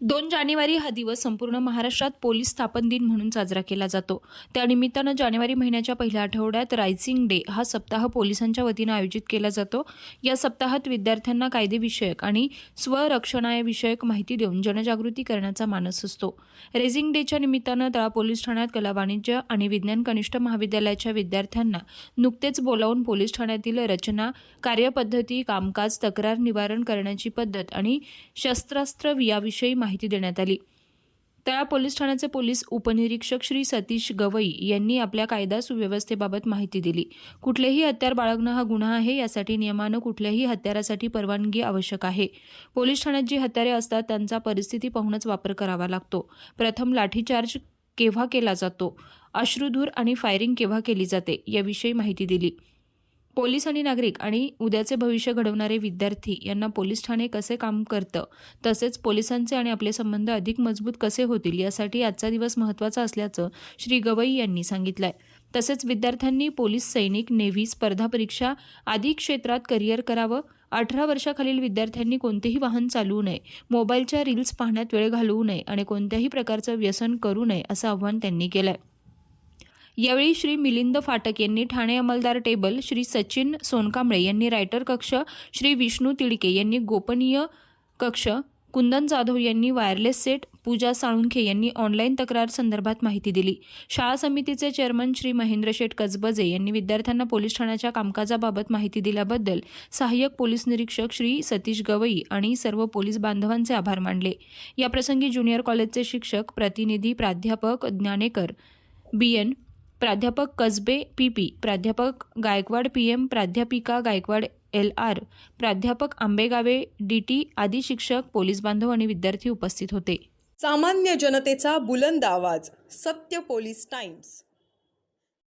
दोन जानेवारी हा दिवस संपूर्ण महाराष्ट्रात पोलीस स्थापन दिन म्हणून साजरा केला जातो. त्यानिमित्तानं जानेवारी महिन्याच्या पहिल्या आठवड्यात रायझिंग डे हा सप्ताह पोलिसांच्या वतीनं आयोजित केला जातो. या सप्ताहात विद्यार्थ्यांना कायदेविषयक आणि स्वरक्षणाविषयक माहिती देऊन जनजागृती करण्याचा मानस असतो. रेझिंग डेच्या निमित्तानं तळा पोलीस ठाण्यात कला वाणिज्य आणि विज्ञान कनिष्ठ महाविद्यालयाच्या विद्यार्थ्यांना नुकतेच बोलावून पोलीस ठाण्यातील रचना कार्यपद्धती कामकाज तक्रार निवारण करण्याची पद्धत आणि शस्त्रास्त्र याविषयी माहिती माहिती देण्यात आली. तळा पोलीस ठाण्याचे पोलीस उपनिरीक्षक श्री सतीश गवई यांनी आपल्या कायदा सुव्यवस्थेबाबत माहिती दिली. कुठलेही हत्यार बाळगणं हा गुन्हा आहे यासाठी नियमानं कुठल्याही हत्यारासाठी परवानगी आवश्यक आहे. पोलीस ठाण्यात जी हत्यारे असतात त्यांचा परिस्थिती पाहूनच वापर करावा लागतो. प्रथम लाठीचार्ज केव्हा केला जातो? अश्रुधूर आणि फायरिंग केव्हा केली जाते? याविषयी माहिती दिली. पोलीस आणि नागरिक आणि उद्याचे भविष्य घडवणारे विद्यार्थी यांना पोलीस ठाणे कसे काम करतं तसेच पोलिसांचे आणि आपले संबंध अधिक मजबूत कसे होतील यासाठी आजचा दिवस महत्त्वाचा असल्याचं श्री गवई यांनी सांगितलंय. तसेच विद्यार्थ्यांनी पोलीस सैनिक नेव्ही स्पर्धा परीक्षा आदी क्षेत्रात करिअर करावं. अठरा वर्षाखालील विद्यार्थ्यांनी कोणतेही वाहन चालवू नये मोबाईलच्या रील्स पाहण्यात वेळ घालवू नये आणि कोणत्याही प्रकारचं व्यसन करू नये असं आव्हान त्यांनी केलं आहे यावेळी श्री मिलिंद फाटक यांनी ठाणे अंमलदार टेबल श्री सचिन सोनकांबळे यांनी रायटर कक्ष श्री विष्णू तिडके यांनी गोपनीय कक्ष कुंदन जाधव यांनी वायरलेस सेट पूजा साळुंखे यांनी ऑनलाईन तक्रार संदर्भात माहिती दिली. शाळा समितीचे चेअरमन श्री महेंद्र शेठ कसबजे यांनी विद्यार्थ्यांना पोलीस ठाण्याच्या कामकाजाबाबत माहिती दिल्याबद्दल सहाय्यक पोलीस निरीक्षक श्री सतीश गवई आणि सर्व पोलीस बांधवांचे आभार मानले. याप्रसंगी ज्युनियर कॉलेजचे शिक्षक प्रतिनिधी प्राध्यापक ज्ञानेकर बी एन प्राध्यापक कसबे पी पी प्राध्यापक गायकवाड पी एम प्राध्यापिका गायकवाड एल आर प्राध्यापक आंबेगावे डी टी आदी शिक्षक पोलीस बांधव आणि विद्यार्थी उपस्थित होते. सामान्य जनतेचा बुलंद आवाज सत्य पोलीस टाइम्स.